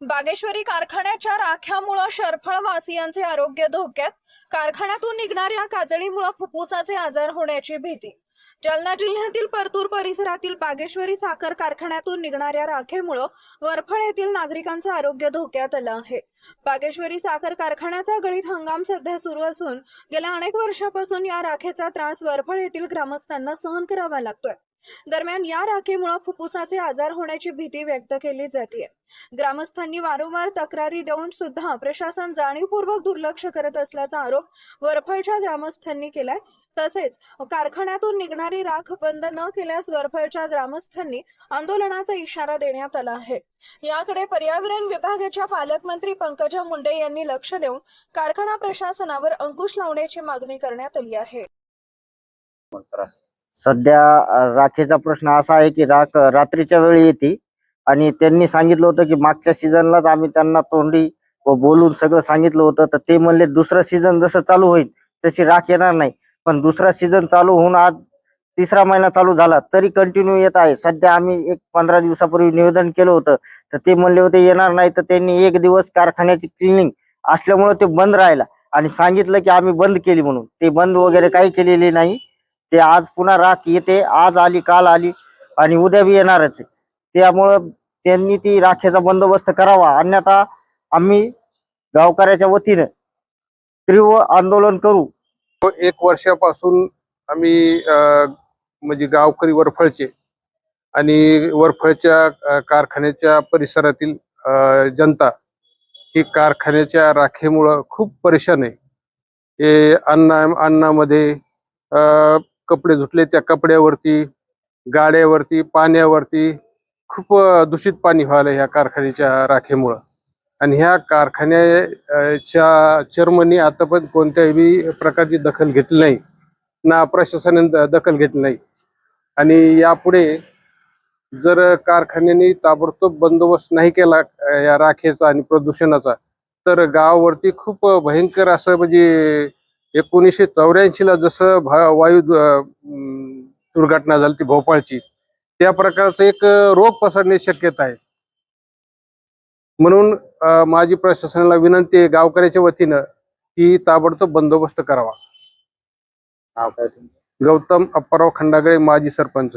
बागेश्वरी कारखान्याच्या राख्यामुळे शरफळवासियांचे आरोग्य धोक्यात. कारखान्यातून निघणाऱ्या काजळीमुळं फुफ्फुसाचे आजार होण्याची भीती. जालना जिल्ह्यातील परतूर परिसरातील बागेश्वरी साखर कारखान्यातून निघणाऱ्या राखेमुळं वरफळ येथील नागरिकांचं आरोग्य धोक्यात आलं आहे. बागेश्वरी साखर कारखान्याचा गळीत हंगाम सध्या सुरू असून गेल्या अनेक वर्षापासून या राखेचा त्रास वरफळ येथील ग्रामस्थांना सहन करावा लागतोय. दरम्यान या राखेमुळे फुफ्फुसाचे आजार होण्याची भीती व्यक्त केली जाते ग्रामस्थांनी वारंवार तक्रारी देऊन सुद्धा प्रशासन जाणीवपूर्वक दुर्लक्ष करत असल्याचा आरोप वरफळच्या ग्रामस्थांनी केलाय. तसेच कारखान्यातून निघणारी राख बंद न केल्यास वरफळच्या ग्रामस्थांनी आंदोलनाचा इशारा देण्यात आला आहे. याकडे पर्यावरण विभागाच्या पालकमंत्री पंकजा मुंडे यांनी लक्ष देऊन कारखाना प्रशासनावर अंकुश लावण्याची मागणी करण्यात आली आहे. सध्या राखेचा प्रश्न असा आहे की राख रात्रीच्या वेळी येते. आणि त्यांनी सांगितलं होतं की मागच्या सीझनलाच आम्ही त्यांना तोंडी व बोलून सगळं सांगितलं होतं. तर ते म्हणले दुसरं सीझन जसं चालू होईल तशी राख येणार नाही. पण दुसरा सीझन चालू होऊन आज तिसरा महिना चालू झाला तरी कंटिन्यू येत आहे. सध्या आम्ही एक पंधरा दिवसापूर्वी निवेदन केलं होतं. तर ते म्हणले होते येणार नाही तर त्यांनी एक दिवस कारखान्याची क्लिनिंग असल्यामुळे ते बंद राहिला. आणि सांगितलं की आम्ही बंद केली म्हणून. ते बंद वगैरे काही केलेली नाही. ते आज पुन्हा राख येते आज आली काल आली आणि उद्या बी येणारच त्यामुळं त्यांनी ती राखेचा बंदोबस्त करावा. अन्यथा आम्ही गावकऱ्याच्या वतीनं तीव्र आंदोलन करू. एक वर्षापासून आम्ही म्हणजे गावकरी वरफळचे आणि वरफळच्या कारखान्याच्या परिसरातील जनता ही कारखान्याच्या राखेमुळं खूप परेशान आहे. हे अन्ना अन्नामध्ये कपडे धुतले त्या कपड्यावरती गाड्यावरती पाण्यावरती खूप दूषित पाणी व्हायला ह्या कारखान्याच्या राखेमुळं. आणि ह्या कारखान्याच्या चेअरमननी आतापर्यंत कोणत्याही प्रकारची दखल घेतली नाही. ना प्रशासनाने दखल घेतली नाही. आणि यापुढे जर कारखान्याने ताबडतोब बंदोबस्त नाही केला या राखेचा आणि प्रदूषणाचा तर गावावरती खूप भयंकर असं म्हणजे एकोणीसशे चौऱ्याऐंशीला जसं भा- वायू दुर्घटना झाली ती भोपाळची त्या प्रकारचं एक रोग पसरण्याची शक्यता आहे. म्हणून माझी प्रशासनाला विनंती आहे गावकऱ्याच्या वतीनं की ताबडतोब बंदोबस्त करावा? गौतम अप्पाराव खंडागळे माजी सरपंच.